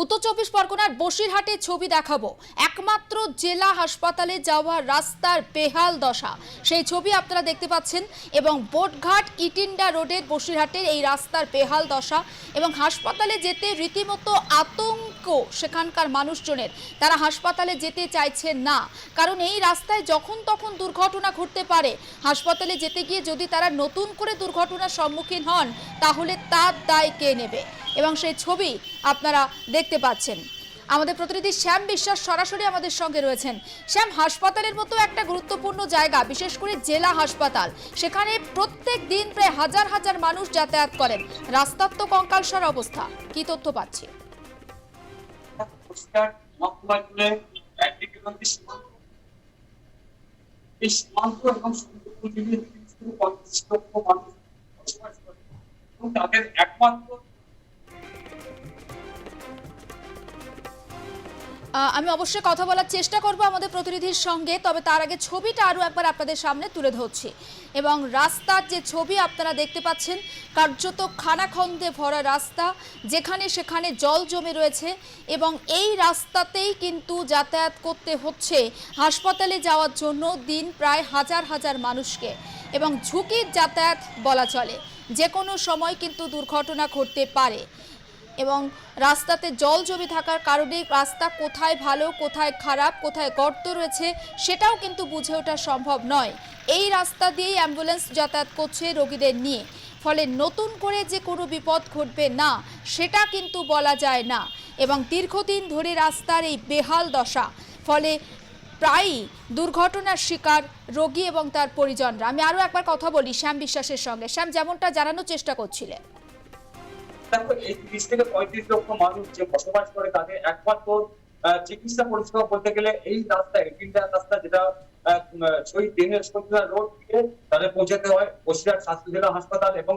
উত্তর চব্বিশ পরগনার বসিরহাটের ছবি দেখাবো। একমাত্র জেলা হাসপাতালে যাওয়ার রাস্তার বেহাল দশা। সেই ছবি আপনারা দেখতে পাচ্ছেন এবং বোটঘাট ইটিন্ডা রোডের বসিরহাটের এই রাস্তার বেহাল দশা এবং হাসপাতালে যেতে রীতিমতো আতঙ্ক সেখানকার মানুষজনের। তারা হাসপাতালে যেতে চাইছে না। কারণ এই রাস্তায় যখন তখন দুর্ঘটনা ঘটতে পারে। হাসপাতালে যেতে গিয়ে যদি তারা নতুন করে দুর্ঘটনার সম্মুখীন হন, তাহলে তার দায় কে নেবে? এবং সেই ছবি আপনারা দেখতে পাচ্ছেন। আমাদের প্রতিনিধি শ্যাম বিশ্বাস সরাসরি আমাদের সঙ্গে রয়েছেন। শ্যাম, হাসপাতালের মতো একটা গুরুত্বপূর্ণ জায়গা, বিশেষ করে জেলা হাসপাতাল, সেখানে প্রত্যেক দিন প্রায় হাজার হাজার মানুষ যাতায়াত করেন। রাস্তার তো কঙ্কালসার অবস্থা, কি তথ্য পাচ্ছি? মহকুমা আমি অবশ্যই কথা বলার চেষ্টা করব আমাদের প্রতিনিধির সঙ্গে, তবে তার আগে ছবিটা আরও একবার আপনাদের সামনে তুলে ধরছি। এবং রাস্তার যে ছবি আপনারা দেখতে পাচ্ছেন, কার্যত খানাখন্দে ভরা রাস্তা, যেখানে সেখানে জল জমে রয়েছে এবং এই রাস্তাতেই কিন্তু যাতায়াত করতে হচ্ছে হাসপাতালে যাওয়ার জন্য দিন প্রায় হাজার হাজার মানুষকে। এবং ঝুঁকির যাতায়াত বলা চলে যে কোনো সময় কিন্তু দুর্ঘটনা ঘটতে পারে। এবং রাস্তাতে জল জমে থাকার কারণে রাস্তা কোথায় ভালো, কোথায় খারাপ, কোথায় গর্ত রয়েছে সেটাও কিন্তু বুঝে ওঠা সম্ভব নয়। এই রাস্তা দিয়েই অ্যাম্বুলেন্স যাতায়াত করছে রোগীদের নিয়ে। ফলে নতুন করে যে কোনো বিপদ ঘটবে না, সেটা কিন্তু বলা যায় না। এবং দীর্ঘদিন ধরে রাস্তার এই বেহাল দশা, ফলে প্রায়ই দুর্ঘটনার শিকার রোগী এবং তার পরিজনরা। আমি আরও একবার কথা বলি শ্যাম বিশ্বাসের সঙ্গে। শ্যাম, যেমনটা জানানোর চেষ্টা করছিলেন। দেখো, এই তিরিশ থেকে পঁয়ত্রিশ লক্ষ মানুষ যে বসবাস করে, তাদের একমাত্র চিকিৎসা পরিষেবা বলতে গেলে এই রাস্তা, এই তিনটা রাস্তা যেটা রোড থেকে তাদের পৌঁছাতে হয়। বসিরহাট স্বাস্থ্য জেলা হাসপাতাল এবং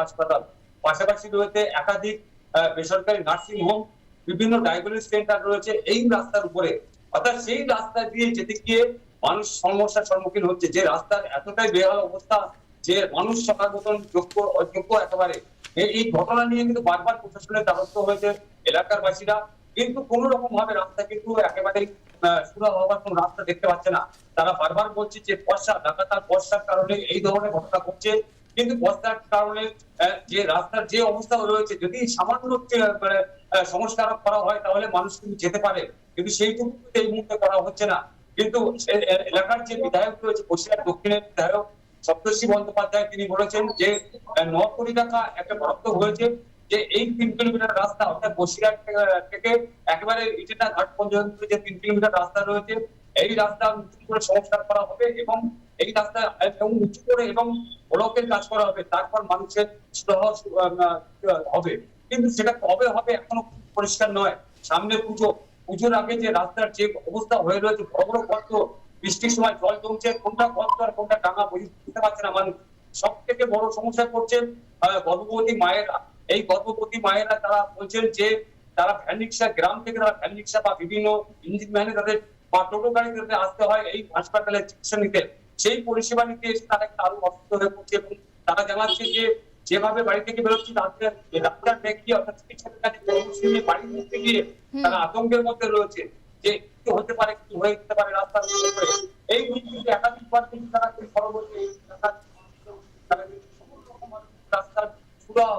হাসপাতাল। পাশাপাশি রয়েছে একাধিক বেসরকারি নার্সিং হোম, বিভিন্ন ডায়াগনোস সেন্টার রয়েছে এই রাস্তার উপরে। অর্থাৎ সেই রাস্তা দিয়ে যেতে গিয়ে মানুষ সমস্যার সম্মুখীন হচ্ছে, যে রাস্তার এতটাই বেহাল অবস্থা যে মানুষ সকাল মতন যোগ্য, অযোগ্য একেবারে। এই ঘটনা নিয়ে কিন্তু বারবার প্রশাসনের দ্বারস্থ হয়েছে এলাকার বাসীরা কিন্তু কোন রকম ভাবে রাস্তা কিন্তু একেবারেই সুরা হওয়ার কোন রাস্তা দেখতে পাচ্ছে না। তারা বারবার বলছে যে বর্ষা লাগাতার বর্ষার কারণে এই ধরনের ঘটনা ঘটছে। কিন্তু বর্ষার কারণে যে রাস্তার যে অবস্থা রয়েছে যদি সামান্য মানে, সংস্কার করা হয় তাহলে মানুষ কিন্তু যেতে পারে। কিন্তু সেইটুকু এই মুহূর্তে করা হচ্ছে না। কিন্তু এলাকার যে বিধায়ক রয়েছে বসিরহাট দক্ষিণের বিধায়ক সপ্তর্ষি বন্দ্যোপাধ্যায় তিনি বলেছেন যে ন কোটি টাকা একটা বরাদ্দ হয়েছে যে এই তিন কিলোমিটার রাস্তা অর্থাৎ বসিরহাট থেকে- একেবারে ইটেটা ঘাট পর্যন্ত যে তিন কিলোমিটার রাস্তা রয়েছে এই রাস্তা নতুন করে সংস্কার করা হবে এবং এই রাস্তা একদম উঁচু করে এবং ব্লকের কাজ করা হবে তারপর মানুষের সুরাহ সু- আহ, আহ, হবে। কিন্তু সেটা কবে হবে এখনও পরিষ্কার নয়। সামনে পুজো পুজোর আগে যে রাস্তার যে অবস্থা হয়ে রয়েছে বড় বড় গর্ত বৃষ্টির সময় জল জমছে কোনটা গর্ত আর কোনটা ডাঙা বুঝতে পারছে না মানুষ সব থেকে বড় সমস্যা করছে গর্ভবতী মায়েরা। এই গর্ভবতী মায়েরা তারা বলছেন যে তারা ভ্যান রিক্সা গ্রাম থেকে তারা ভ্যান রিক্সা বা বিভিন্ন ইঞ্জিন ভ্যানে তাদের বা টোটো গাড়িতে আসতে হয় এই হাসপাতালে চিকিৎসা নিতে। সেই পরিষেবা নিতে এসে তারা একটু আরও অসুস্থ হয়ে পড়ছে এবং তারা জানাচ্ছে যে যেভাবে বাড়ি থেকে বেরোচ্ছে তাদের ডাক্তার দেখি অর্থাৎ চিকিৎসকের কাছে বাড়ি নিতে গিয়ে তারা আতঙ্কের মধ্যে রয়েছে। হতে পারে কি হয়ে যেতে পারে রাস্তার এই কিন্তু তারা পরবর্তী রাস্তার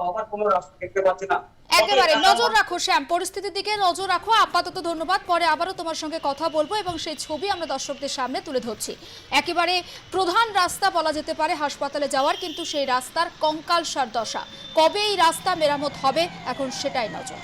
হওয়ার রাস্তা দেখতে পাচ্ছে না। একেবারে, নজর রাখো শ্যাম, পরিস্থিতির দিকে নজর রাখো, আপাতত ধন্যবাদ, পরে আবারও তোমার সঙ্গে কথা বলব এবং সেই ছবি আমরা দর্শকদের সামনে তুলে ধরছি। একেবারে প্রধান রাস্তা বলা যেতে পারে হাসপাতালে যাওয়ার, কিন্তু সেই রাস্তার কঙ্কালসার দশা, কবে এই রাস্তা মেরামত হবে, এখন সেটাই নজর।